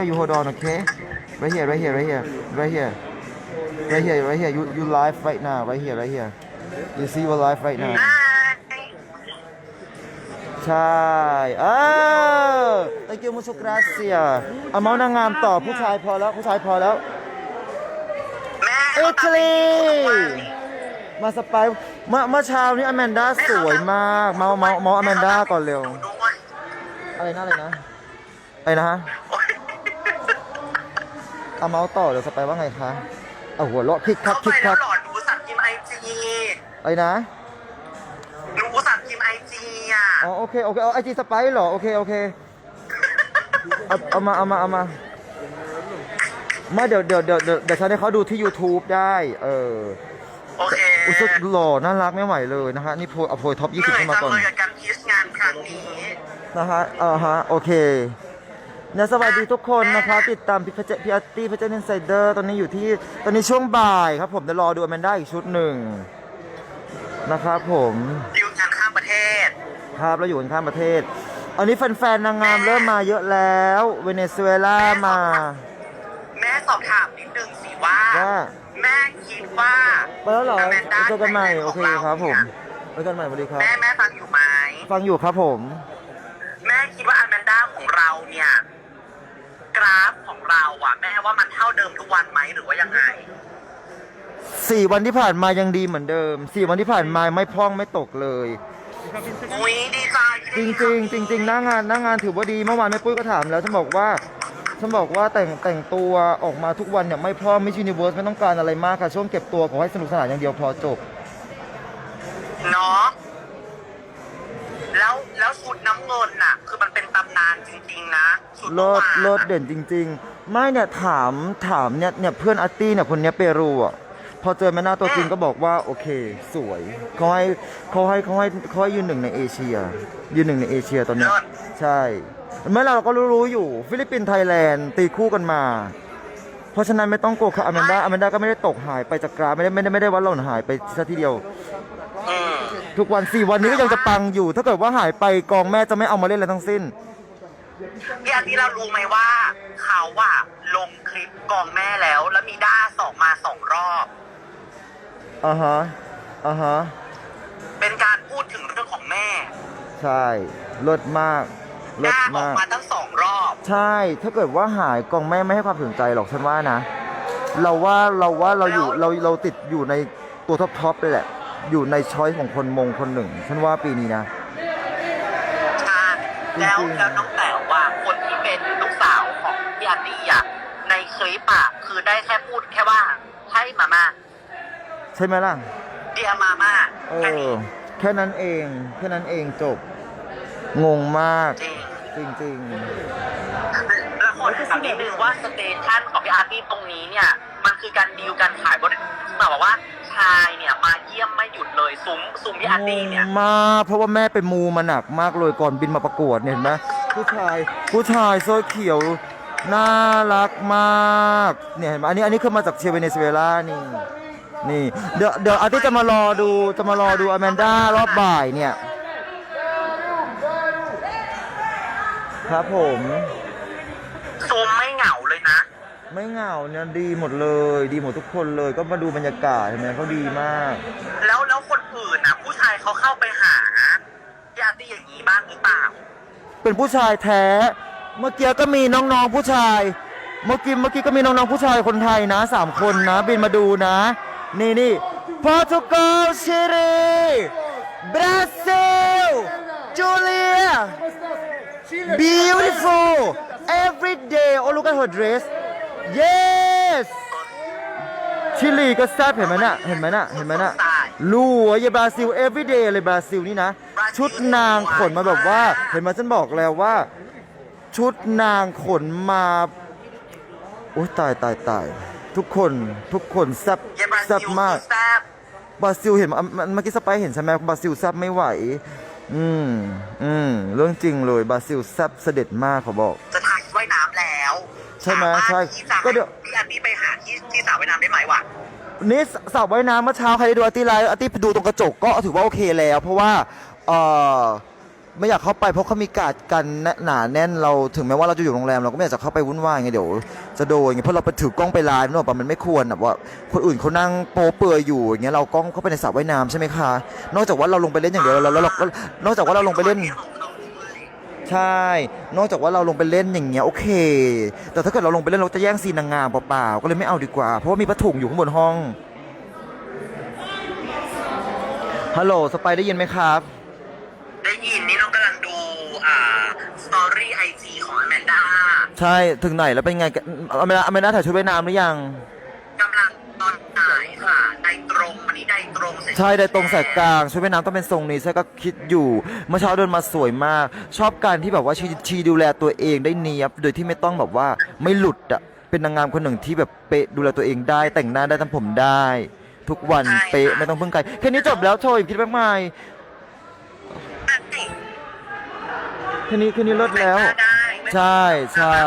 You hold on, okay? Right here, right here, right here, right here, right here, right here. You you live right now, right here, right here. You see you live right now. ใช่เออ thank you muchas gracias เอาเมาส์นางงามต่อผู้ชายพอแล้วผู้ชายพอแล้วอิตาลีมาสไปเมื่อเมื่อเช้านี้อแมนด้าสวยมาก เมาเมาเมาอแมนด้าก่อนเร็ว อะไรนะอะไรนะอะไรนะฮะโเอาเมาส์ต่อเดี๋ยวสไปร์ว่าไงคะเอาหัวเราะคิกคัเข้ากไปคิกแล้คัวกหลอนดูสัตว์กิมไอจีอะไรนะดูสัตว์กิมไอจีอะอ๋อโอเคโอเคเอาไอจีสไปร์เหรอโอเคโอเคเอาเอามาเอามาเอามาไม่เดี๋ยวเดี๋ยวเดี๋ยวเดี๋ยวเดี๋ยวฉันให้เขาดูที่ YouTube ได้เออโอเคอุยสุดหล่อน่ารักไม่ไหวเลยนะฮะนี่โพยเอาโพยท็อปเหนื่20อยขึ้นมาจังก่อนเลยกับการพิชงานครั้งนี้ นะฮะอ่าฮะโอเคเนี่ยสวัสดีทุกคนนะคะติดตามพี่พเจพี่อาร์ตี้พเจนไซเดอร์ตอนนี้อยู่ที่ตอนนี้ช่วงบ่ายครับ ผมเดี๋ยวรอดูอแมนด้าอีกชุดหนึ่งนะครับผมดิวงานข้ามประเทศครับเราอยู่กันข้ามประเทศ อันนี้แฟนๆนางงามเริ่มมาเยอะแล้วเวเนซุเอลามา แม่สอบถามนิดนึงสิว่าว่าแม่คิดว่าไปแล้วเหรอแมนด้าเจอกันใหม่ไทยแลนด์โอเคของเราครับผมเนี่ยเจอกันใหม่สวัสดีครับแม่แม่ฟังอยู่ไหมฟังอยู่ครับผม แม่คิดว่าอแมนด้าของเราเนี่ยก ราฟของเราอะแม่ว่ามันเท่าเดิมทุกวันไหมหรือว่ายังไง สี่วันที่ผ่านมายังดีเหมือนเดิมสี่วันที่ผ่านมาไม่พร่องไม่ตกเลย อุ้ยดีใจจริงจริงๆจริงๆหน้างานหน้างานถือว่าดีเมื่อวานแม่ปุ้ยก็ถามแล้วฉันบอกว่าฉันบอกว่าแต่งแต่งตัวออกมาทุกวันเนี่ยไม่พร้อมไม่ชินิเวิร์สไม่ต้องการอะไรมากค่ะช่วงเก็บตัวขอให้สนุกสนานอย่างเดียวพอจบ เนาะแล้วแล้วชุดน้ำเงินน่ะ จริง ๆ นะชุดเลิเมื่อศวานเลิศอะเด่นจริง ๆ ไม่เนี่ยถามถามเนี่ยเนี่ยเพื่อนอาร์ตี้เนี่ยคนเนี้ยเปรูอะพอเจอแม่นาตัวจริงก็บอกว่า โอเค สวยเขาให้เขาให้เขาให้เขาให้ยืนหนึ่งในเอเชีย ยืนหนึ่งในเอเชียตอนเนี้ยเลิศใช่เมื่อเราก็รู้ๆอยู่ ฟิลิปปินส์ไทยแลนด์ตีคู่กันมา เพราะฉะนั้นไม่ต้องโกรธค่ะอแมนด้าอแมนด้าก็ไม่ได้ตกหายไปจากกราฟไม่ได้ไม่ได้ไม่ได้ว่าหล่นหายไปซะทีเดียวอืมทุกวันสี่วันนี้ก็ยังจะปังอยู่ ถ้าเกิดว่าหายไปกองแม่จะไม่เอามาเล่นอะไรทั้งสิ้น พี่อาทิตย์เรารู้ไหมว่าเขาอะลงคลิปกองแม่แล้ว แล้วมีด้าสองมาสองรอบ อ่าฮะอ่าฮะเป็นการพูดถึงเรื่องของแม่ใช่เลิศมากเลิศด้าออมากกมาตั้งสองรอบ ใช่ ถ้าเกิดว่าหายกองแม่ไม่ให้ความสนใจหรอกฉันว่านะ เราว่าเราว่าเราอยู่เราเราติดอยู่ในตัวท็อปท็อปเลยแหละ อยู่ในช้อยของคนมงคนหนึ่ง ฉันว่าปีนี้นะใช่แล้วจริงๆ แล้วน้องแต๋ องพี่อาร์ตี้อะในคลิปอะคือได้แค่พูดแค่ว่าให้มาม่าใช่ไหมล่ะ เดียมาม่าเอแค่อนี้แค่นั้นเอง แค่นั้นเองจบ งงมาก จริง จริง แล้วคนถามนิดนึงว่าสเตชันของพี่อาร์ตี้ตรงนี้เนี่ย มันคือการดีลการขายบริมาบอกว่าชายเนี่ยมาเยี่ยมไม่หยุดเลยซุ้มซุ้มพี่อาร์ๆตี้เนี่ย งงมากเพราะว่าแม่ไปมูมาหนักมากเลยก่อนบินมาประกวดเนี่ยเห็นไหมผู้ชายผู้ชายโซ่เขียว น่ารักมากเนี่ยเห็นไหมอันนี้อันนี้คือมาจากเชเวเนซุเอลานี่นี่เดี๋ยวเดี๋ยวอาร์ตี้จะมารอดูจะมารอดูอแมนด้ารอบบ่ายเนี่ยครับผมซุ้มไม่เหงาเลยนะ ไม่เหงาเนี่ยดีหมดเลย ดีหมดทุกคนเลยก็มาดูบรรยากาศเห็นไหมเขาดีมาก แล้วแล้วคนอื่นน่ะ ผู้ชายเขาเข้าไปหาพี่อาร์ตี้อย่างนี้บ้างหรือเปล่า เป็นผู้ชายแท้ เมื่อกี้ก็มีน้องๆผู้ชาย เมื่อกี้เมื่อกี้ก็มีน้องๆผู้ชายคนไทยนะสามคนนะ บินมาดูนะ นี่นี่โปรตุเกสชิลีบราซิลจูเลีย beautiful every day oh look at her dress yes ชิลีก็แซ่บเห็นไหมน่ะ เห็นไหมน่ะ เห็นไหมน่ะรู้ว่าเยบราซิล everyday เลยบราซิลนี่นะ ชุดนางขนมาแบบว่า เห็นไหมฉันบอกแล้วว่า ชุดนางขนมาโอ้ยตายตายตายทุกคนทุกคนแซ่บเยบราซิแซ่บลมากคือแซ่บบราซิลเห็นไหมเมื่อเมื่อกี้สไปร์เห็นใช่ไหมบราซิลแซ่บไม่ไหว อืมอืมเรื่องจริงเลยบราซิลแซ่บเสด็จมากเขาบอก จะถ่ายว่ายน้ำแล้วใช่ไหมสาารถใช่ที่จะก็เดี๋ยวพี่อาร์ตี้ไปหาที่ที่สระว่ายน้ำได้ไหมวะนี่สาวว่ายน้ำเมื่อเช้าใครได้ดูอาร์ตี้ไลฟ์อาร์ตี้ไปดูตรงกระจกก็ถือว่าโอเคแล้ว เพราะว่าเอ่อ ไม่อยากเข้าไปเพราะเขามีการดกันหนาแน่นเราถึงแม้ว่าเราจะอยู่โรงแรมเราก็ไม่อยากจะเข้าไปวุ่นวายไงเดี๋ยวจะโดนไงเพราะเราไปถือกล้องไปไลฟ์เนอะปะมันไม่ควรแบบว่าคนอื่นเขานั่งโป๊เปลือยอยู่อย่างเงี้ยเรากล้องเข้าไปในสระว่ายน้ำใช่ไหมคะ นอกจากว่าเราลงไปเล่นอย่างเดียวแล้วเรานอกจากว่าเราลงไปเล่น ใช่ นอกจากว่าเราลงไปเล่นอย่างเงี้ยโอเค แต่ถ้าเกิดเราลงไปเล่นเราจะแย่งซีนนางงามเปล่าๆก็เลยไม่เอาดีกว่า เพราะว่ามีผ้าถุงอยู่ข้างบนห้องฮัลโหลสไปได้ยินไหมครับ ได้ยินนี่น้องกำลังดูอ่าสตอรี่ไอจีของอแมนด้าใช่ถึงไหนแล้วเป็นไงกันอเมริกาอเมริกาถ่ายชุดว่ายน้ำหรือยัง กำลังตอนถ่ายค่ะไดตรงวันนี้ไดตรงเสร็จใช่ได้ตรงแสกกลางชุดว่ายน้ำต้องเป็นทรงนี้ใช่ก็คิดอยู่ เมื่อเช้าเดินมาสวยมาก ชอบการที่แบบว่าชีชีดูแลตัวเองได้เนียบ โดยที่ไม่ต้องแบบว่าไม่หลุดอะเป็นนางงามคนหนึ่งที่แบบเป๊ะดูแลตัวเองได้ แต่งหน้าได้ทำผมได้ ทุกวันเป๊ะไม่ต้องพึ่งใครแค่นี้จบแล้วโชว์อีกคิดมากมาย อะแค่นี้แค่นี้เลิศแล้ว แต่งหน้าได้ไม่ใช่ใช่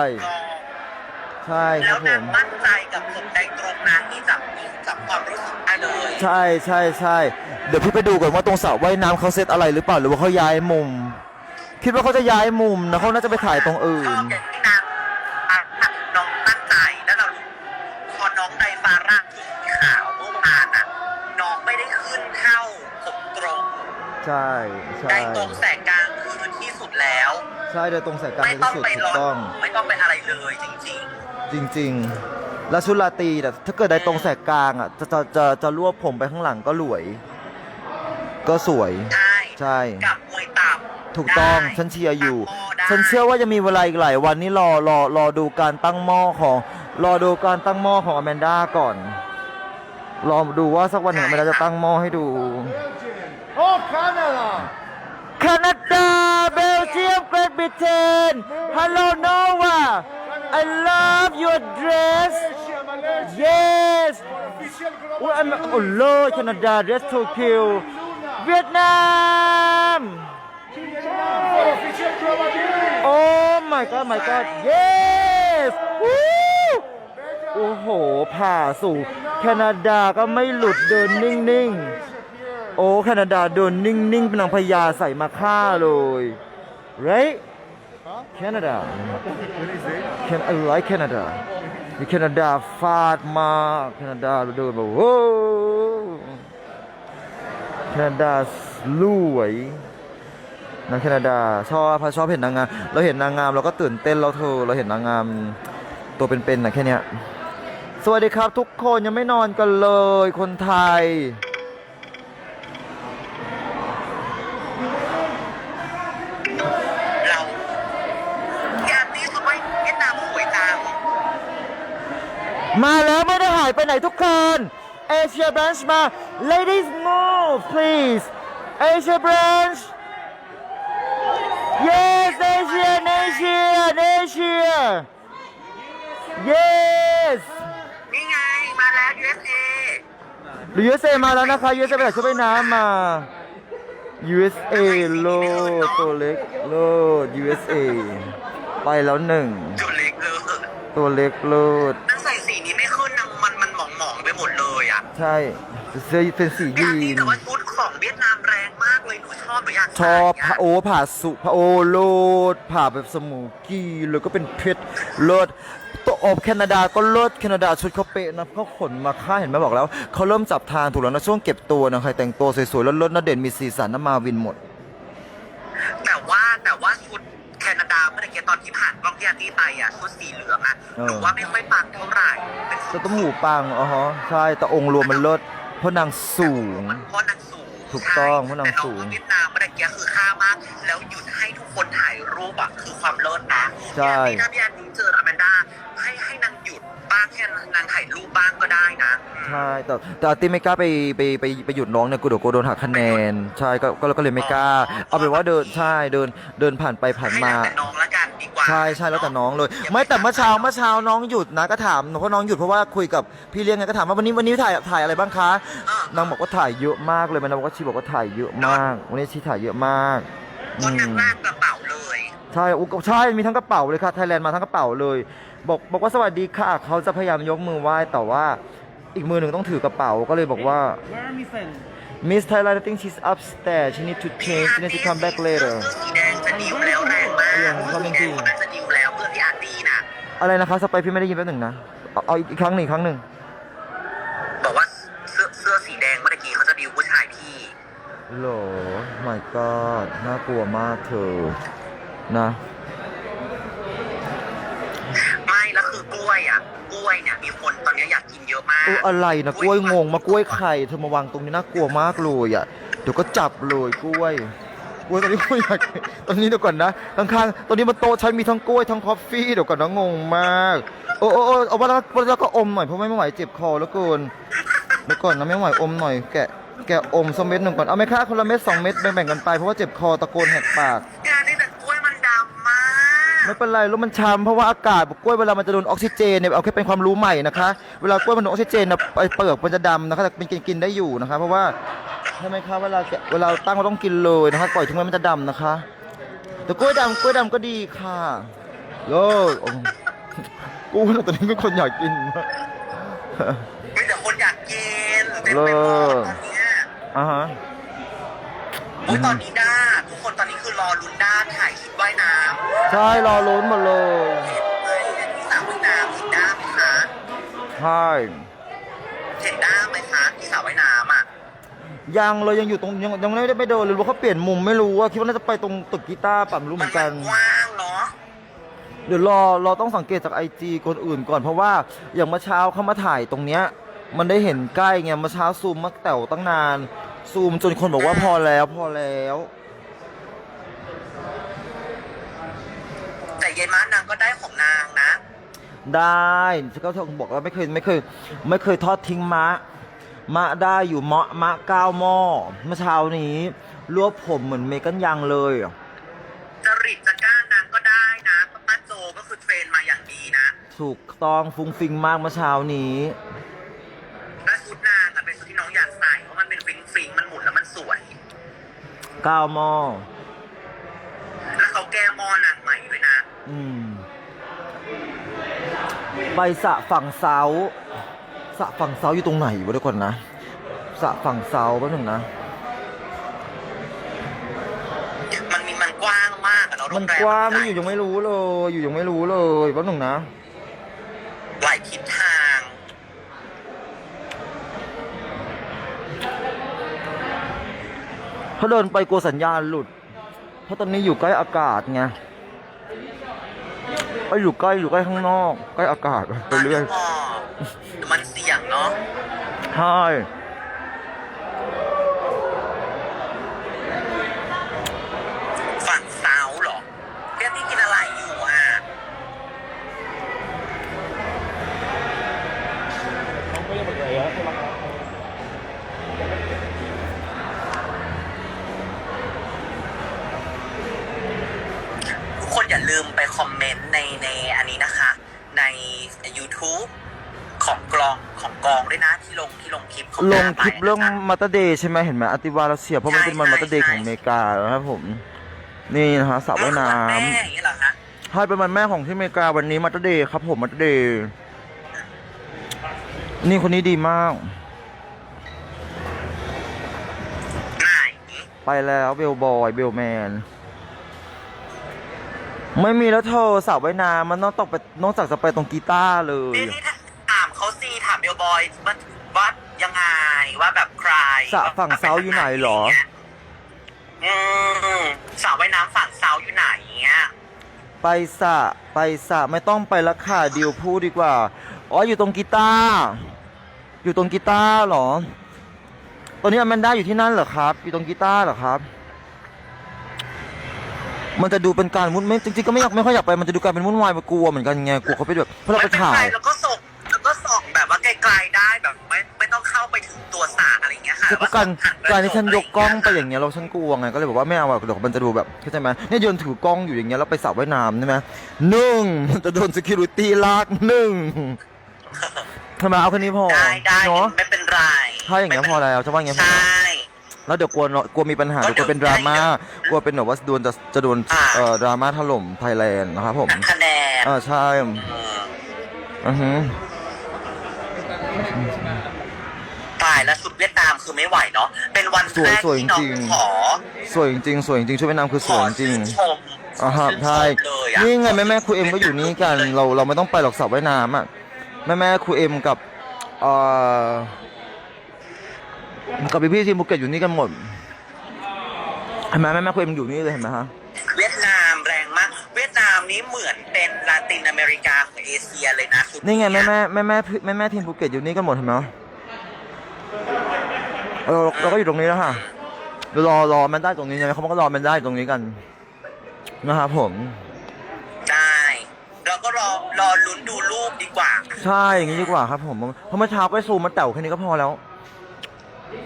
ใช่คแล้รัวบผนางม มั่นใจกับผมไดตรงนะที่จับจับความรู้สึกได้เลยใช่ใช่ใช่เดี๋ยวพี่ไปดูก่อนว่าตรงสระว่ายน้ำเขาเซตอะไรหรือเปล่าหรือว่าเขาย้ายมุม คิดว่าเขาจะย้ายมุมนะเขาน่าจะไปถ่ายตรงอื่ชอนบอย่างที่นางอะ ใช่ใช่ ไดตรงแสกกลางคือที่สุดแล้ว ใช่โดยตรงสายกลางไม่ที่ต้องสุดไปถูร้กต้องอนไม่ต้องไปอะไรเลยจริง จริงๆ แล้วชุดราตรีแต่ถ้าเกิดได้ตรงแสกกลางอะจะจะจะจะรวบผมไปข้างหลังก็หลวย ก็สวย ๆ ใช่ใช่ กับมวยต่ำถูกต้อง ได้ฉันเชียร์อยู่กับโได้ฉันเชื่อว่าจะมีเวลาอีกหลายวันนี้รอรอรอดูการตั้งหม้อของ รอดูการตั้งหม้อของอแมนด้าก่อน รอดูว่าสักวันหนึ่งอแมนด้าจะตั้งหม้อให้ดู Oh, Canada! แคนาดาเบลเยียมเกรทบริเตนฮัลโหลโนวา I love your dress Yes Official โอ้ global ยโอ้โลแคนาดา dress to kill เวียดนาม for official global beauty! Oh my god my god yes โอ้โห ผ่าสู่ แคนาดาก็ไม่หลุดเดินนิ่ง ๆ โอ้แคนาดาเดินนิ่งๆเป็นนางพญาใส่มาฆ่าเลย right Canada Can I like Canada มีแคนาดาฟาดมาแคนาดาเดินแบบโว้แคนาดาลวยนางแคนาดาชอบพอชอบเห็นนางงามเราเห็นนางงามเราก็ตื่นเต้นเราเธอเราเห็นนางงามตัวเป็นๆนะแค่เนี้ยสวัสดีครับทุกคนยังไม่นอนกันเลยคนไทย มาแล้วไม่ได้หายไปไหนทุกคนเอเชียบรันช์มา ladies move please เอเชียบรันช์ yes เอเชียเอเชียเอเชีย yes นี่ไง มาแล้ว USA หรือ USA มาแล้วนะคะ USA ไปไหนช่วยไปน้ำมา USA โลดตัวเล็กโลด USA ไปแล้วหนึ่งจุดเล็กเลยตัวเล็กโลด นั่งใส่ ใช่เสื้อเป็นสีอยายีกนี้นแต่ว่าชุดของเวียดนามแรงมากเลยหนูชอบหนูอยากชอบใส่พระอะโอผ่าสุพระโอโลดผ่าแบบสมูกี้แล้วก็เป็นเพชรโลดตัวอบแคนาดาก็โลดแคนาดาชุดเขาเป๊ะนะเขาขนมาค่าเห็นไหมบอกแล้วเขาเริ่มจับทางถูกแล้วนะช่วงเก็บตัวนะใครแต่งตัวสวยๆแล้วลดนะเด่นมีสีสันนะมาวินหมด แต่ว่าแต่ว่าชุด แคนาดาเมื่อกี้ตอนที่ผ่านกล้องที่อาร์ตี้ไปอะชุดสีเหลืองอะเออหนูว่าไม่ค่อยปังเท่าไหร่เป็นแต่ต้มหูปังอ๋อฮะใช่แต่องค์รวมมันเลิศเพราะนางสูง เพราะนางสูงถูกต้องใช่เพราะนางสูงแต่น้อเวียดนามเมื่อกี้คือค่ามาก แล้วหยุดให้ทุกคนถ่ายรูปอะคือความเลิศนะใช่พี่ถ้าพี่อาร์ตี้เจออแมนด้ บ้างแค่นางถ่ายรูปบ้างก็ได้นะอืมใช่แต่แต่อาร์ตี้ไม่กล้าไปไปไปไปหยุดน้องเนี่ยกูเดี๋ยวกูโดนหักคะแนน ใช่ก็ก็ก็เลยไม่กล้า เอาเป็นว่าเดินใช่เดินเดินผ่านไปผ่านให้มานางแต่น้องละกันดีกว่าใช่ใช่แล้วแต่น้องเลย ไม่แต่เมื่อเช้าเมื่อเช้าน้องหยุดนะก็ถามเพราะน้องหยุดเพราะว่าคุยกับพี่เลี้ยงไงก็ถามว่าวันนี้วันนี้ถ่ายถ่ายอะไรบ้างคะเออนางบอกว่าถ่ายเยอะมากเลยมันนางบอกว่าชีบอกว่าถ่ายเยอะมาก วันนี้ชีถ่ายเยอะมากอืก็นางมลากกระเป๋าเลย ใช่อุ๊ยใช่มีทั้งกระเป๋าเลยค่ะไทยแลนด์มาทั้งกระเป๋าเลย บอกบอกว่าสวัสดีค่ะ เขาจะพยายามยกมือไหว้แต่ว่าอีกมือหนึ่งต้องถือกระเป๋าก็เลยบอกว่า Where are we send? Miss Thailand I think she's upstairs she need to change she need to come back later เสื้อสีแดงจะดิวแล้วแรงมากเรื่องเสื้อสีแดงคนนั้นจะดิวแล้วเพื่อนพี่อาร์ตี้นะอะไรนะคะสไปพี่ไม่ได้ยินแป๊บหนึ่งนะเอาเอาอีกครั้งหนึ่งอีกครั้งหนึ่งบอกว่าเสื้อเสื้อสีแดงเมื่อกี้เขาจะดิวผู้ชายพี่ โหล my god น่ากลัวมากเธอนะ เอออะไรนะกล้วยงงมากล้วยไข่เธอมาวางตรงนี้น่ากลัวมากเลยอะเดี๋ยวก็จับเลยกล้วยกล้วยตอนนี้กล้วยอยากตอนนี้เดี๋ยวก่อนนะข้างๆตอนนี้มันโตฉันมีทั้งกล้วยทั้งคอฟฟี่เดี๋ยวก่อนนะงงมาก โอ้โอ้โอ้เอาว่าแล้วแล้วก็อมหน่อยเพราะไม่ไหวเจ็บคอแล้วเกินเดี๋ยวก่อนนะไม่ไหวอมหน่อยแกะแกะอมสักเม็ดหนึ่งก่อนเอาไหมคะคนละเม็ดสองเม็ดแบ่งๆกันไปเพราะว่าเจ็บคอตะโกนแหกปาก ไม่เป็นไรแล้วมันช้ำเพราะว่าอากาศกล้วยเวลามันจะโดนออกซิเจนเนี่ยเอาแค่เป็นความรู้ใหม่นะคะเวลากล้วยมันโดนออกซิเจนนะไปเปลือกมันจะดำนะคะแต่เป็นกินกินได้อยู่นะคะเพราะว่าใช่ไหมคะเวลาแกะเวลาตั้งเราต้องกินเลยนะคะปล่อยทิ้งไว้มันจะดำนะคะ แต่กล้วยดำกล้วยดำก็ดีค่ะโลกโอ้กูนะตอนนี้เป็นคนอยากกินมากมีแต่คนอยากกินเต็มเลิไปหมดศตอนเนี้ยอ่าฮะอุ๊ยตอนนี้ด้าทุก คนตอนนี้คือรอลุ้นด้าถ่ายคลิปว่ายน้ใช่รอล้นหมดเลยำเห็นเลยเนี่ยที่สระว่ายน้ำเห็นด้าไหมคะใช่เห็นด้าไหมคะที่สระว่ายน้ำอะยังเลยยังอยู่ตรงยังยังไม่ได้ไปเดินเลยรู้ว่าเขาเปลี่ยนมุมไม่รู้ว่าคิดว่าน่าจะไปตรงตึกกีตาร์ปั่นรู้เหมือนกันกว้างเนาะเดี๋ยวรอรอต้องสังเกตจากไอจีคนอื่นก่อนเพราะว่าอย่างเมื่อเช้าเขามาถ่ายตรงเนี้ย มันได้เห็นใกล้ไงเมื่อเช้าซูมมาแต่วตั้งนาน ซูมจนคนบอกว่าพอแล้วพอแล้ว แต่ยายม้านางก็ได้ของนางนะ ได้ฉันก็บอกว่าไม่เคยไม่เคย ไม่เคยทอดทิ้งมะ มะได้อยู่เมาะมะเก้าหม้อเมื่อเช้านี้รวบผมเหมือนเมกันยังเลยจริตจะกล้านางก็ได้นะป้าโจก็คือเทรนมาอย่างดีนะ ถูกต้องฟุ้งฟิงมากเมื่อเช้านี้และชุดนางอะเป็นชุดที่น้องอยากใส่เพราะมันเป็นฟิงฟิงๆมันหมุนแล้วมันสวยเก้าหม้อ แล้วเขาแก้หม้อนางใหม่ ด้วยนะอืมไปสระฝั่งเสาสระฝั่งเสาอยู่ตรงไหนวะเดี๋ยวก่อนนะสระฝั่งเสาแป๊บหนึงนะ มันมีมันกว้างมากอะเนาะโรมันงแรมกว้างใหญ่นี่อยู่ยังไม่รู้เลย อยู่ยังไม่รู้เลยแป๊บหนึงนะหลายทิศทางเขาเดินไปกลัวสัญญาณหลุด เพราะตอนนี้อยู่ใกล้อากาศไง ไปอยู่ใกล้อยู่ใกล้ข้างนอก ใกล้อากาศไปเรื่อย มันพอมันเสี่ยงเนาะ ใช่ ฝั่งเซาเหรอเรียกที่กินอะไรอยู่อะทุกคนอย่าลืมไป คอมเมนต์ในในอันนี้นะคะ ใน YouTube ของกลองของกองด้วยนะที่ลงที่ลงคลิปของลงหน้าไปคลิปเรื่องนะคะ มาตเดย์ใช่ไหมเห็นไหมอติวาเราเสียเพราะมันเป็นวันใช่มาตเดย์ใช่ ของอเมริกานะครับผม นี่นะฮะสระว่ายน้แม่อย่างนี้เหรอคะำใช่เป็นวันแม่ของที่อเมริกาวันนี้มาตเดย์ครับผมมาตเดย์นี่คนนี้ดีมาก ไหนไปแล้วเบลบอยเบลแมน ไม่มีแล้วเธอสระว่ายน้ำมันต้องตกไปนอกจากจะไปตรงกีตาร์เลย นี่ที่ถามเขาซีถามเบลบอยว่าว่ายังไงว่าแบบใครสระฝั่งเซาอยู่ไหนเหรอ อืมสระว่ายน้ำฝั่งเซาอยู่ไหนเงี้ยไปสระไปสระไม่ต้องไปละค่ะดิวพูดดีกว่า อ๋ออยู่ตรงกีตาร์อยู่ตรงกีตาร์เหรอ ตอนนี้อแมนด้าอยู่ที่นั่นเหรอครับ อยู่ตรงกีตาร์เหรอครับ มันจะดูเป็นการวุ่นไม่จริงๆก็ไม่อยากไม่ค่อยอยากไปมันจะดูการเป็นวุ่นวายมากลัวเหมือนกันไงกลัวเขาไปแบบเพราะเราไปถ่ายม่เป็นไรแล้วก็ส่งแล้วก็ส่องแบบว่าไกลๆได้แบบไม่ไม่ต้องเข้าไปถึงตัวสระอะไรอย่างเงี้ยค่ะคือการหันไปการที่ฉันยกกล้องไปส่อย่างเงี้ยเราฉันกลัวไงก็เลยบอกว่าไม่เอาอะเดี๋ยวมันจะดูแบบเข้าใจไหมเนี่ยยืนถือกล้องอยู่อย่างเงี้ยแล้วไปสระว่ายน้ำใช่ไหมหนึ่งมันจะโดน security ลากหนึ่งทำไมเอาแค่นี้พอได้ได้เนาะไม่เป็นไรถ้าอย่างเงี้ยพอแล้วจะว่าอย่างเงี้ยพอใช่ แล้วเดี๋ยวกลัวเนอะกลัวมีปัญหาก็เดี๋ยวกลัวเป็นดราม่า กลัวเป็นแบบว่าโดนจะจะโดนอ่า เอ่อดราม่าถล่มไทยแลนด์นะครับผมคะแนนเออใช่อืมอือฮึตายแล้วชุดเวียดนามคือไม่ไหวเนาะเป็นวันสวยแรกสวยที่น้องจริงขอสวยจริงๆสวยจริงๆชุดเวียดนามคือสขวอยจริง ชื่นชมอ่าฮะชื่นชใช่มเลยอะ นี่ไงแม่แม่ครูเอ็มก็อยู่นี่กัน เราเราไม่ต้องไปหรอกสระว่ายน้ำอะแม่แม่ครูเอ็มกับเอ่อ กับพี่พี่ๆทีมภูเก็ตอยู่นี่กันหมดเห็นไหมแม่แม่ครูเอ็มอยู่นี่เลยเห็นไหมฮะเวียดนามแรงมาก เวียดนามนี้เหมือนเป็นลาตินอเมริกาของเอเชียเลยนะชุดนี่ไงแม่เยแม่แม่แม่แม่แม่ทีมภูเก็ตอยู่นี่กันหมดเห็นไหมเออเราก็อยู่ตรงนี้แล้วค่ะรอรอมันได้ตรงนี้ใช่ไหมเขาก็รอมันได้ตรงนี้กันนะครับผมใช่เราก็รอรอลุ้นดูรูปดีกว่า ใช่อย่างนี้ดีกว่าครับผมเพราะเมื่อเช้าก็ซูมมาแต๋วแค่นี้ก็พอแล้ว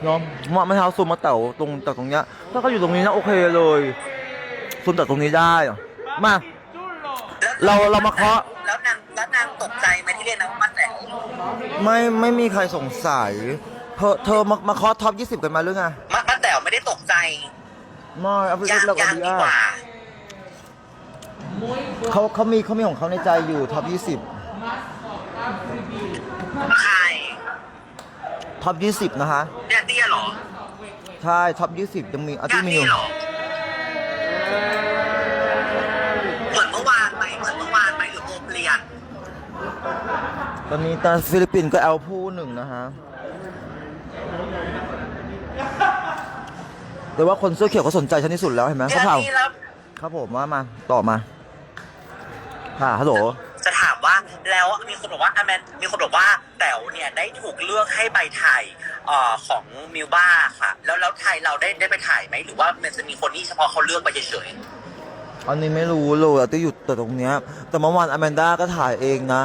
เนาะเมื่อเช้าซูมมาแต๋วตรงแต่ตรงเนี้ยถ้าเขาอยู่ตรงนี้นะโอเคเลยซูมแต่ตรงนี้ได้อะมาแล้วเราเรามาเคาะแล้วนางแล้วนางตกใจไหมที่เรียกนางว่ามาแต่งไม่ไม่มีใครสงสัยเธอเธอมามาเคาะท็อปยี่สิบกันมาหรือไงมามาแต่วไม่ได้ตกใจไม่เอาไปยากเลือกยาเอากดีดีอะกว่าเขาเขามีเขามีของเขาในใจอยู่ท็อปยี่สิบใคร ท็อปยี่สิบนะคะ เนี่ยเตี้ยเหรอใช่ ท็อปยี่สิบยังมีอาเนี่ที่ยมีอนี่ยู่เหรอเหมือนเมื่อวานไหมเหมือนเมื่อวานไหมหรือโมเปลี่ยนตอนนี้ตอนฟิลิปปินส์ก็แอลผู้หนึ่งนะฮะ แต่ว่าคนเสื้อเขียวเขาสนใจฉันที่สุดแล้วเห็นไหมเนี่เขายถามนี่แล้ว ครับผมว่ามาต่อมา ค่ะฮัลโหลจะถามว่าแล้วมีคนบอกว่าอแมนมีคนบอกว่าแต๋วเนี่ยได้ถูกเลือกให้ไปถ่ายเอ่อของมิวบ้าค่ะ แล้วแล้วไทยเราได้ได้ไปถ่ายไหมหรือว่ามันจะมีคนที่เฉพาะเขาเลือกไปเฉยอันนี้ไม่รู้เลยอะที่อยู่แต่ตรงเนี้ย แต่เมื่อวานอแมนด้าก็ถ่ายเองนะ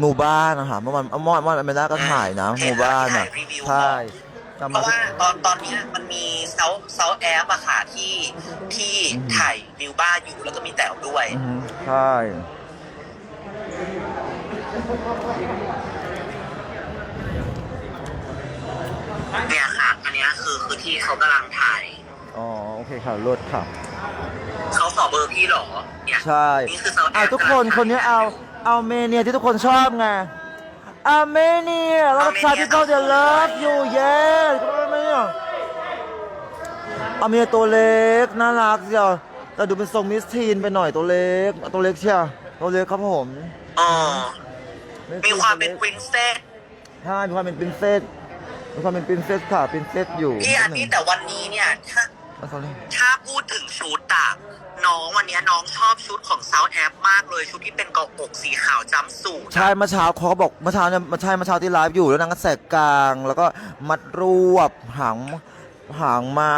หมู่บ้านนะคะเมื่อวานเมื่อวานเมื่อวานอแมนด้าก็ถ่ายนะหมู่บ้านอะใช่ๆจำเพมา ราะว่าตอนตอนเนี้ยมันมีเซาเซาแอปอะค่ะที่ที่ถ่ายมิวบ้าอยู่แล้วก็มีแต๋วด้วย อือฮึใช่ เนี่ยค่ะ อันเนี้ยคือคือที่เขากำลังถ่าย อ๋อ โอเคค่ะรถค่ะ เขาขอเบอร์พี่เหรอ เนี่ยใช่ นี่คือเซาแออะปทุกคนคนนี้เอา เอาเมเนียที่ทุกคนชอบไงอาเมเนียแล้วก็ชาที่เขาจะ love you yes ก็ไม่เนี่ยอาเมเนียตัวเล็กน่ารักเชียวแต่ดูเป็นทรงมิสทีนไปหน่อยตัวเล็ก ตัวเล็กเชียวตัวเล็กครับผมเออมีความเป็นปรินเซสใช่มีความเป็นปรินเซสมีความเป็นปรินเซสค่ะปรินเซสอยู่พี่อันนี้แต่วันนี้เนี่ยถ้าอะ sorry ถ้าพูดถึงชุดอะน้องวันเนี้ยน้องชอบชุดของซาวแอปมากเลยชุดที่เป็นเกาะอกสีขาวจำสูทใช่เมื่อเช้าเขาก็บอกเมื่อเช้าเนี่ยเมื่อใช่เมื่อเช้าที่ไลฟ์อยู่แล้วนางก็แสกกลาง แล้วก็มัดรวบหาง หางม้า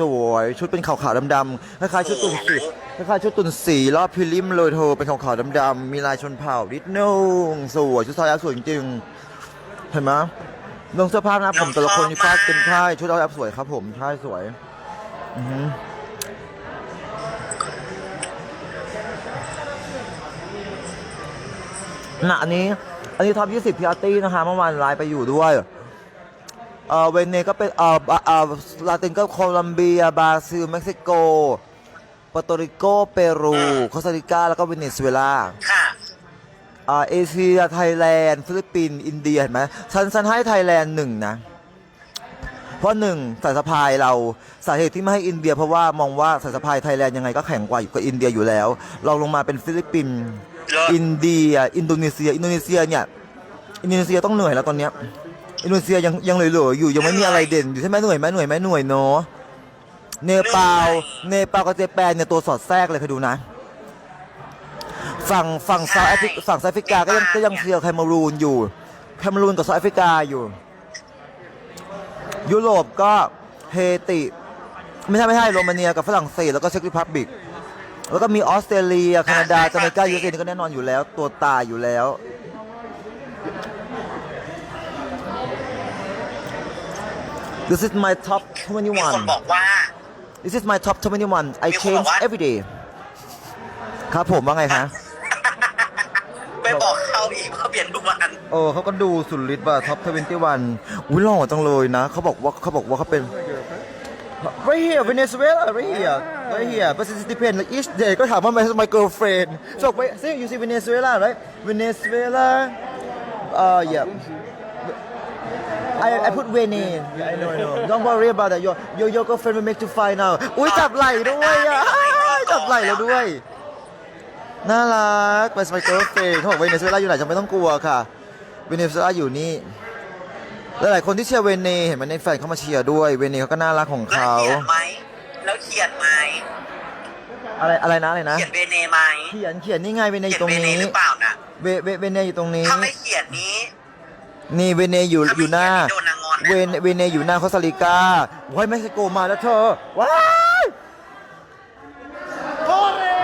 สวยๆ ชุดเป็นขาวๆดำๆคล้ายๆชุดตุ่นสีคล้ายๆชุดตุ่นสีรอบพิลิมเลยเธอเป็นขาวๆดำๆมีลายชนเผ่านิดนึงสวยชุดซอยแอปสวยจริงๆเห็นไหมลงเสื้อผ้านะผมแต่ละคนมีฟาดเป็นค่ายชุดเอาแอปสวยครับ ผมใช่สวยอือหือน่ะอันนี้ อันนี้ท็อป20พีอาร์ตี้นะคะเมื่อวานไลน์ไปอยู่ด้วย เออเวเนก็เป็นเออเออลาตินก็โคลัมเบียบราซิลเม็กซิโกปอร์โตริโกเปรูโคสตาริกาแล้วก็เวเนซุเอลาค่ะอ่าเอเชียไทยแลนด์ฟิลิปปินส์อินเดียเห็นไหมฉันฉันให้ไทยแลนด์หนึ่งนะ เพราะหนึ่งสายสะพายเราสาเหตุที่ไม่ให้อินเดีย เพราะว่ามองว่าสายสะพายไทยแลนด์ยังไงก็แข็งกว่าอยู่กับอินเดียอยู่แล้ว เราลงมาเป็นฟิลิปปินส์เลิศ อินเดีย อินโดนีเซีย อินโดนีเซียเนี่ยอินโดนีเซียต้องเหนื่อยแล้วตอนเนี้ย อินโดนีเซียยังยังเหลือๆอยู่ยังไม่มีอะไรเด่นอยู่ใช่ไหมเหนื่อยไหมเหนื่อยไหมเหนื่อยเนาะเนปาลเนปาลกับเจแปนเนี่ยตัวสอดแทรกเลยเคยดูนะ ฝั่งฝั่งเซาท์แอฟริกฝั่งเซาท์แอฟริกาก็ยังก็ยังเชียร์แคนารูนอยู่แคนารูนกับเซาท์แอฟริกาอยู่ ยุโรปก็เฮติ ไม่ใช่ไม่ใช่โรมาเนียกับฝรั่งเศสแล้วก็เช็กริพับบิกแล้วก็มีออสเตรเลียแคนาดาจาเมกายูเคนี่ก็แน่นอนอยู่แล้ว ตัวตายอยู่แล้ว This is my top มีคน21บอกว่า This is my top 21 I มีคนบอก change ว่า every day ครับผมว่าไงคะ ไปบอกเขาอีกว่าเปลี่ยนทุกวัน เออเขาก็ดูสุดฤทธิ์ว่าท็อปทเวนตี้วันอุ้ยหล่อจังเลยนะ เขาบอกว่าเขาบอกว่าเขาเป็น right here Venezuela right here right here but it depends like each day ก็ถามว่า my my girlfriend so wait see you see Venezuela right Venezuela uh yeah I I put Vene I know I know don't worry about that your your your girlfriend will make you fine now อุ้ยจับไหล่ด้วยอะจับไหล่แล้วด้วย น่ารักไปสไปเกอร์เฟนเขาบอกเวเนซุเอลาอยู่ไหนจะไม่ต้องกลัวค่ะเวเนซุเอลาอยู่นี่หลายๆคนที่เชียร์เวเนเห็นไหมในแฟนเขามาเชียร์ด้วย เวเนเขาก็น่ารักของแล้วเขาเขียนไหมแล้วเขียนไหมอะไรอะไรนะอะไรนะ เขียนเบเนไหมเขียนเขียนนี่ไงเวเนอเขียยู่นตรงเบเนนี้หรือเปล่านะเวเวเวเนอยู่ตรงนี้ ถ้าไม่เขียน นี้นี่เวเนอยู่ถ้าไม่อยู่หน้าเขียนนี่โดนนางงอนแน่เวนเวเนอยู่หน้าโคสตาริกาว้ายเม็กซิโกมาแล้วเธอ ว้าย Corre!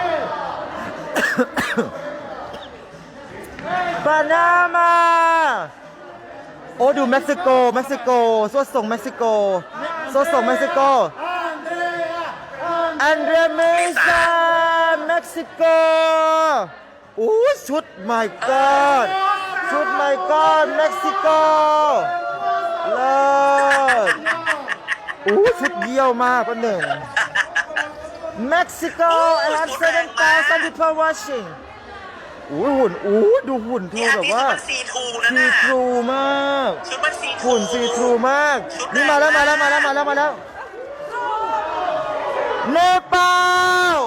ปานามา โอ้ดูเม็กซิโก เม็กซิโกสวดส่งเม็กซิโกสวดส่งเม็กซิโก Andrea! อันเดรเมซาเม็กซิโกอู้ชุด my god ชุด my god เม็กซิโกเลิศอู้ชุดเยี่ยวมากประหนึ่ง Mexico I have 7,000 people watching อู้หุ่นอู้ดูหุ่นเธนี่ออันแบบนี้ว่าชุดมันซีทูนั่นซีน่ะทรูมากชุดมันซีทูหุ่นซีทรูมากชุดนี่มาแล้วแรมางแล้วมาแล้วมาแล้วมาแล้วเนปาล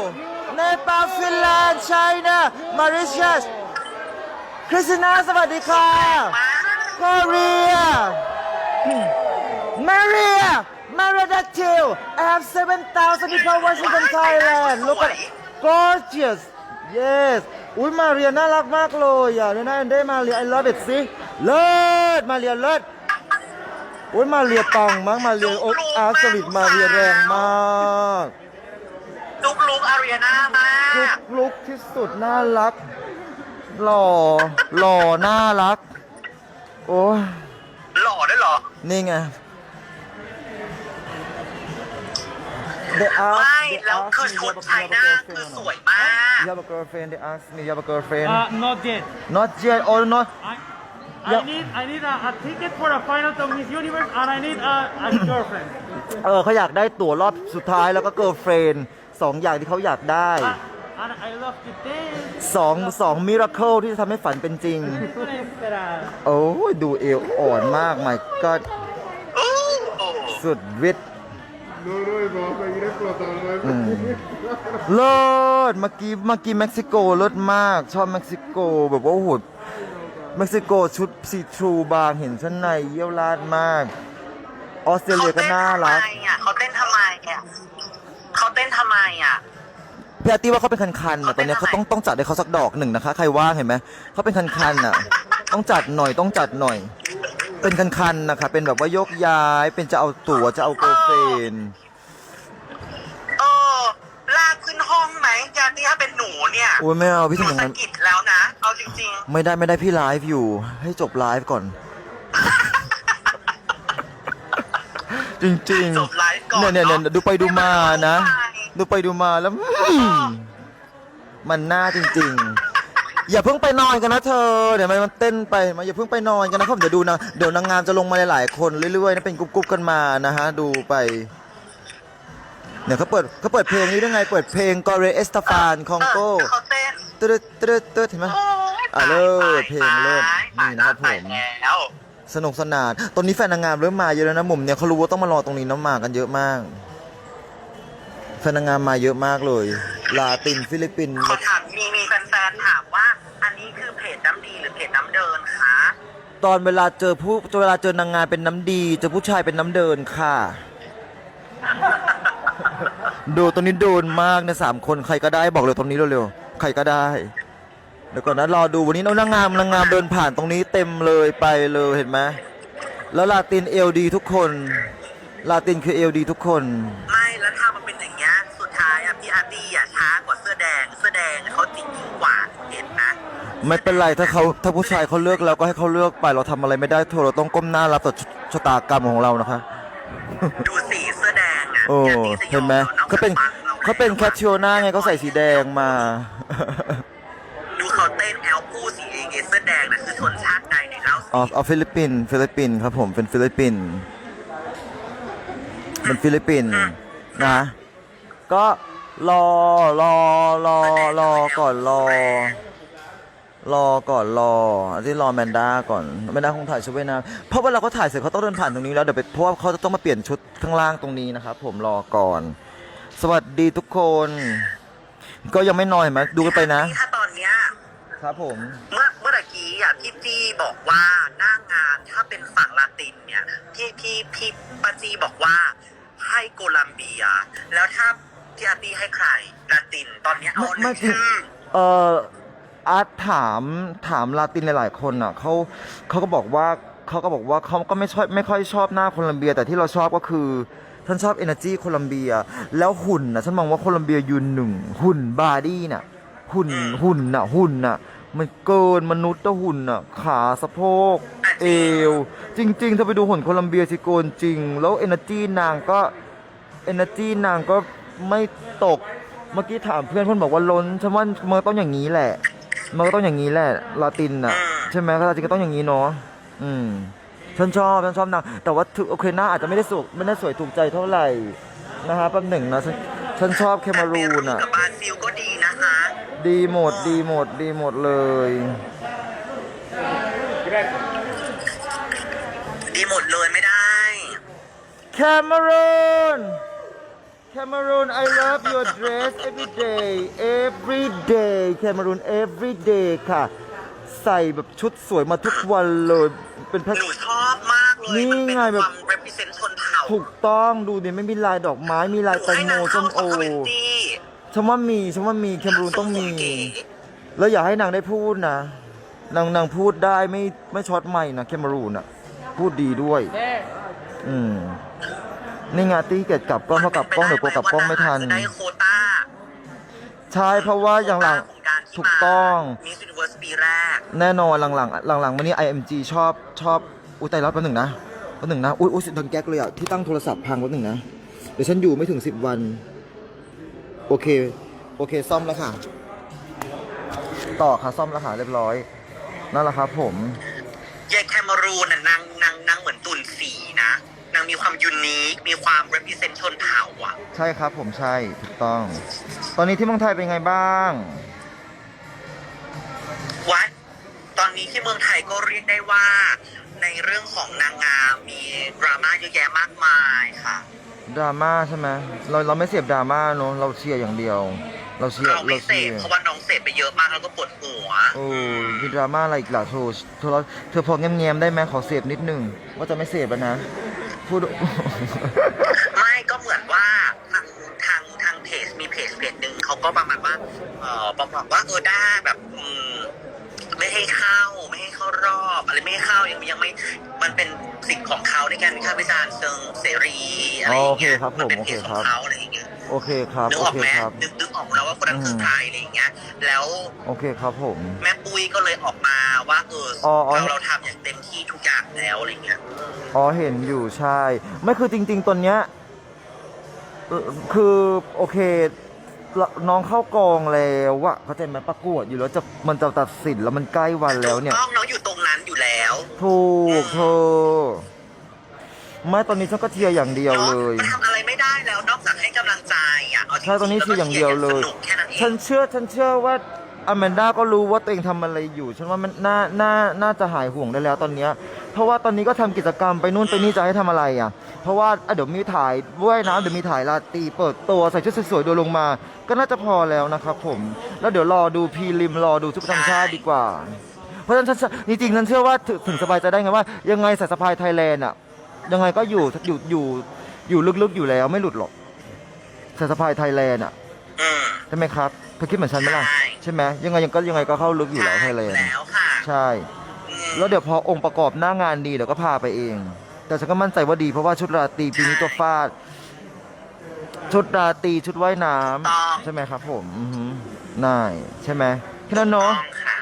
เนปาลฟินแลนด์ไชน่ามาริเชียส คริสตินาสวัสดีค่ะมา Korea Maria Maradactyl I have 7,000 people watching from Thailand Look at gorgeous yes อุ้ยมาเรียน่ารักมากเลยอะเรน่าเอนเดมาเรีย I love it สิเลิศมาเรียเลิศอุ้ยมาเรียปังมากมาเรียโอ๊ตอาร์สวิตมาเรียแรงมากลุกลุกอารีนามาลุกลุกที่สุดน่ารัก หล่อ หล่อ น่ารัก โอ้ยหล่อด้วยเหรอ นี่ไง They ask ไม่ they แล้ว ask คือ me, ชุด you have a- ไช you have a น่า girlfriend คือ or ส not? วยมาก You have a girlfriend they ask me you have a girlfriend Uh, not yet. not yet or not I, Yep. I need I need a, a ticket for the final of Miss Universe and I need a, a girlfriend. เออเขาอยากได้ตั๋วรอบสุดท้ายแล้วก็ girlfriend สองอย่างที่เขาอยากได้ Uh, and I love to dance. สองสองมิราเคิลที่จะทำให้ฝันเป็นจริง Espera. โอ้ยดูเอวอ่อนมาก my god โอ้โหสุดวิทย์ No, no, y vamos a seguir explotando. ¿eh? เลิศเมื่อกี้เมื่อกี้เม็กซิโกเลิศมาก ชอบเม็กซิโกแบบว่าโอ้โหเม็กซิโกชุดซีทรูบางเห็นชั้นในเยี่ยวลาดมาก ออสเตรเลียก็น่ารัก เขาเต้นทำไมอะเขาเต้นทำไมอะ พี่อาร์ตี้ว่าเขาเป็นคันๆอะตอนเนี้ยเขาต้องต้องจัดให้เขาสักดอกหนึ่งนะคะ ใครว่างเห็นไหมเขาเป็นคันๆอะ ต้องจัดหน่อยต้องจัดหน่อย เป็นคันๆนะคะ เป็นแบบว่ายกย้าย เป็นจะเอาตั๋วจะเอาเกิร์ลเฟน เออลากขึ้นห้องไหมจาที่ถ้าเป็นหนูเนี่ยโอ้ยไม่เอาพี่หนูทำอย่างสะนั้น กิดแล้วนะ เอาจริง ไม่ได้ไม่ได้พี่ไลฟ์อยู่ ให้จบไลฟ์ก่อน จริงๆจบไลฟ์ก่อนเนี่ยเนี่ยเนี่ยอะดูไปดูมานะไม่ ดูไปดูมาแล้วอืมมันน่าจริง ๆ อย่าเพิ่งไปนอนกันนะเธอ เดี๋ยวมันมันเต้นไปมาอย่าเพิ่งไปนอนกันนะครับเดี๋ยวดูนะเดี๋ยวนางงามจะลงมาหลายๆคนเรื่อยๆนะเป็นกรุ๊ปๆกันมานะฮะดูไปเนี่ยเขาเปิดเขาเปิดเพลงนี้ด้วยไง เปิดเพลงกอเรเอสตาฟานคองโกเเขาเต้นตึ๊ดตึ๊ดตึ๊ดเห็นไหม โอ้ยอะเลิศเพลงเลิศตายนี่นะครับผม ตายแล้ว สนุกสนาน ตอนนี้แฟนนางงามเริ่มมาเยอะแล้วนะมุมเนี่ยเขารู้ว่าต้องมารอตรงนี้น้ำมากันเยอะมาก แฟนนางงามมาเยอะมากเลย ลาตินฟิลิปปินส์ขอถามมีมีแฟนๆถามว่า อันนี้คือเพจน้ำดีหรือเพจน้ำเดินคะตอนเวลาเจอผู้เวลาเจอนางงามเป็นน้ำดี เจอผู้ชายเป็นน้ำเดินค่ะ ดูตรงนี้โดนมากนะสามคนใครก็ได้บอกเลยตรงนี้เร็วๆใครก็ได้เดี๋ยวก่อนนะรอดูวันนี้น้องนางงามนางงามเดินผ่านตรงนี้เต็มเลยไปเลยเห็นไหมแล้วลาตินเอลดีทุกคน ลาตินคือเอลดีทุกคน ไไม่เป็นไรถ้าเขาถ้าผู้ชายเขาเลือกแล้วก็ให้เขาเลือกไปเราทำอะไรไม่ได้เธอเราต้องก้มหน้ารับต่อชะตากรรมของเรานะคะ ดูสีเสื้อแดงอะโอ้พี่าร์ตี้สยเห็นไหมรนอกจเขาเป็นฟังรเขาเป็นแคทชิโอน่าไงเขาใส่สีแดงมา ดูเขาเต้นแอลพูสีเองไอ้เสื้อแดงน่ะคือชนชาติใดในเล่าสิอ๋อเอาฟิลิปปินส์ฟิลิปปินส์ครับผมเป็นฟิลิปปินส์เป็นฟิลิปปินส์นะ ก็รอรอรอรอก่อนรอ รอก่อนรอที่รอแมนด้าก่อนแมนด้าคงถ่ายชุดว่ายน้ำเพราะว่าเราก็ถ่ายเสร็จเขาต้องเดินผ่านตรงนี้แล้วเดี๋ยวไปเพราะว่าเขาจะต้องมาเปลี่ยนชุดข้างล่างตรงนี้นะครับผมรอก่อน สวัสดีทุกคน ก็ยังไม่นอนเห็นไหมดูกันไปนะ ถ้าตอนเนี้ยครับผม เมื่อเมื่อตะกี้อะพี่จี้บอกว่าหน้างานถ้าเป็นฝั่งลาตินเนี่ยพี่พี่พี่ปาจีบอกว่าให้โกลัมเบีย แล้วถ้าพี่อาร์ตี้ให้ใครลาตินตอนเนี้ยเอาไม่หจรินึ่งงชื่อ เอ่อ อาร์ตถามถามลาตินหลาย ๆ คนอะเขาเขาก็บอกว่าเขาก็บอกว่าเขาก็ไม่ชอบไม่ค่อยชอบหน้าโคลัมเบีย แต่ที่เราชอบก็คือฉันชอบ energy โคลัมเบีย แล้วหุ่นนะฉันมองว่าโคลัมเบียยืนหนึ่งหุ่นบาดี้น่ะหุ่นหุ่นน่ะหุ่นน่ะมันเกินมนุษย์ต่หุ่นน่ะขาสะโพก เอว จริงๆเธอไปดูหุ่นโคลัมเบียสิโกนจริง แล้ว energy นางก็ energy นางก็ไม่ตกเมื่อกี้ถามเพื่อนเพื่อนบอกว่าล้นฉันว่ามันก็ต้องอย่างนี้แหละ มันก็ต้องอย่างนี้แหละลาตินอะใช่ไหมลาตินก็ต้องอย่างนี้เนาะอืมฉันชอบฉันชอบนางแต่ว่าถือโอเคหน้าอาจจะไม่ได้สวยไม่ได้สวยถูกใจเท่าไหร่นะฮะแป๊บหนึ่งนะฉันฉันชอบเคมารูนอะ กับบราซิลก็ดีนะคะ ดีหมดดีหมดดีหมดเลย ดีหมดเลยไม่ได้ Cameroon Cameroon I love your dress every day every day Cameroon every day ค่ะ ใส่แบบชุดสวยมาทุกวันเลย เป็นแพทหนูชอบมากเลยนี่มันเป็นไงแบบ ความ represent ชนเผ่าถูกต้องดูดิไม่มีลายดอกไม้มีลายแตงโมส้มโอ หนูให้นางเข้า community ฉันว่ามีฉันว่ามีแคมรูนต้องมี เก๋แล้วอยากให้นางได้พูดนะ นางนางพูดได้ไม่ไม่ช็อตไม่นะแคมรูนอะ พูดดีด้วย อืม นี่ไงตีเกตกลับกล้องเพรากลับกล้องเดี๋ยวกลัวกลับกล้องไม่ทัน จะได้โควต้าใช่เพราะว่าอย่างหลังของการที่ถูกต้อง มิส s u นิเวิร์สปีแรก แน่นอนหลังๆหลังๆมานี้ IMG ชอบชอบอุ้ยไตรรับแป๊บหนึ่งนะแป๊บหนึ่งนะอุ้ยอุ้ยดังแก๊กเลยอะที่ตั้งโทรศัพท์พังแป๊บหนึ่งนะเดี๋ยวฉันอยู่ไม่ถึงสิบวัน โอเค โอเคซ่อมแล้วค่ะ ต่อค่ะซ่อมแล้วค่ะเรียบร้อยนั่นแหละครับผม ยายแคมารูนน่ะนางนางนางเหมือนตุ่นสีนะ นางมีความยูนิค มีความ represent ชนเผ่าอะ ใช่ครับผมใช่ถูกต้อง ตอนนี้ที่เมืองไทยเป็นไงบ้าง วัด ตอนนี้ที่เมืองไทยก็เรียกได้ว่า ในเรื่องของนางงามมีดราม่าเยอะแยะมากมายค่ะ ดราม่าใช่ไหมเราเราไม่เสียบดราม่าเนอะเราเชียร์อย่างเดียว เราเชียร์เราไม่เราเสเชียพร์เพราะว่าน้องเสพไปเยอะมากแล้วก็ปวดหัว โอ้มีดราม่าอะไรอีกล่ะโทรโทรเธอพอแง้มๆได้ไหมขอเสพนิดนึงว่าจะไม่เสพแล้วนะ พูด ไม่ก็เหมือนว่าทางทางทางเพจมีเพจเพจหนึ่งเขาก็ประมาณว่าเออประมาณว่าเออได้แบบอืมไม่ให้เข้าไม่ให้เข้ารอบอะไรไม่ให้เข้ายังยังไม่มันเป็นสิทธิ์ของเขาในการวิพากษ์วิจารณ์เชิงเสรีอะไรอย่างเงี้ยโอเคครับผมมันเป็นเพจโอเคขครัองบเขาอะไรอย่างเงี้ย โอเคครับนึกโอออกเคไหมครับ นึกนึกออกแล้วว่าคนนั้นคือใครอะไรอย่างเงี้ย แล้วโอเคครับผม แม่ปุ้ยก็เลยออกมาว่าเอออ๋ออ๋อ เราเราทำอย่างเต็มที่ทุกอย่างแล้วอะไรเงี้ยอ๋อเห็นอยู่ใช่ ไม่คือจริง ๆตอนเนี้ยเอ่อคือโอเคละน้องเข้ากองแล้วอะเข้าใจไหมประกวดอยู่แล้วจะมันจะตัดสินแล้วมันใกล้วันแล้วเนี่ย ถูกต้องน้องอยู่ตรงนั้นอยู่แล้วถูกเธอไม่ตอนนี้ฉันก็เชียร์อย่างเดียวเนาะเลย มันทำอะไร ไม่ได้แล้วนอกจากให้กำลังใจอะเอาจริงๆใช่ตอนนี้คืออย่างเดียวเลยแก็ชีร์กันสนุกแค่นั้นเอง ฉันเชื่อฉันเชื่อว่าอแมนด้าก็รู้ว่าตัวเองทำอะไรอยู่ ฉันว่ามันน่าน่าน่าจะหายห่วงได้แล้วตอนเนี้ยเพราะว่าตอนนี้ก็ทำกิจกรรมไปนู่นไปนี่จะให้ทำอะไรอะ เพราะว่าอะเดี๋ยวมีถ่ายว่ายน้ำเดี๋ยวมีถ่ายลาตรีเปิดตัวใส่ชุดสวยๆโดยลงมา ก็น่าจะพอแล้วนะครับผม แล้วเดี๋ยวรอดูพีริมรอดูทุกธรรมชาติดีกว่า เพราะฉะนั้นฉันจริงๆฉันเชื่อว่าถึงถึงสบายใจได้ไงว่า ยังไงสายสะพายไทยแลนด์อะยังไงก็อยู่อยู่อยู่ อยู่ลึกๆอยู่แล้วไม่หลุดหรอกสายสะพายไทยแลนด์อะอืม ใช่ไหมครับเธอคิดเหมือนฉันไหมล่ะใช่ ใช่ไหมยังไงยังก็ยังไงก็เข้าลึกอยู่แล้วไทยแลนด์แล้วค่ะใช่ อืมแล้วเดี๋ยวพอองค์ประกอบหน้างานดีเดี๋ยวก็พาไปเอง แต่ฉันก็มั่นใจว่าดีเพราะว่าชุดราตรีปีนี้ตัวฟาด ชุดราตรีชุดว่ายน้ำใช่ไหมครับ ผมอือหือน่ายใช่ไหมแค่นั้นเนาะ ต้องค่ะ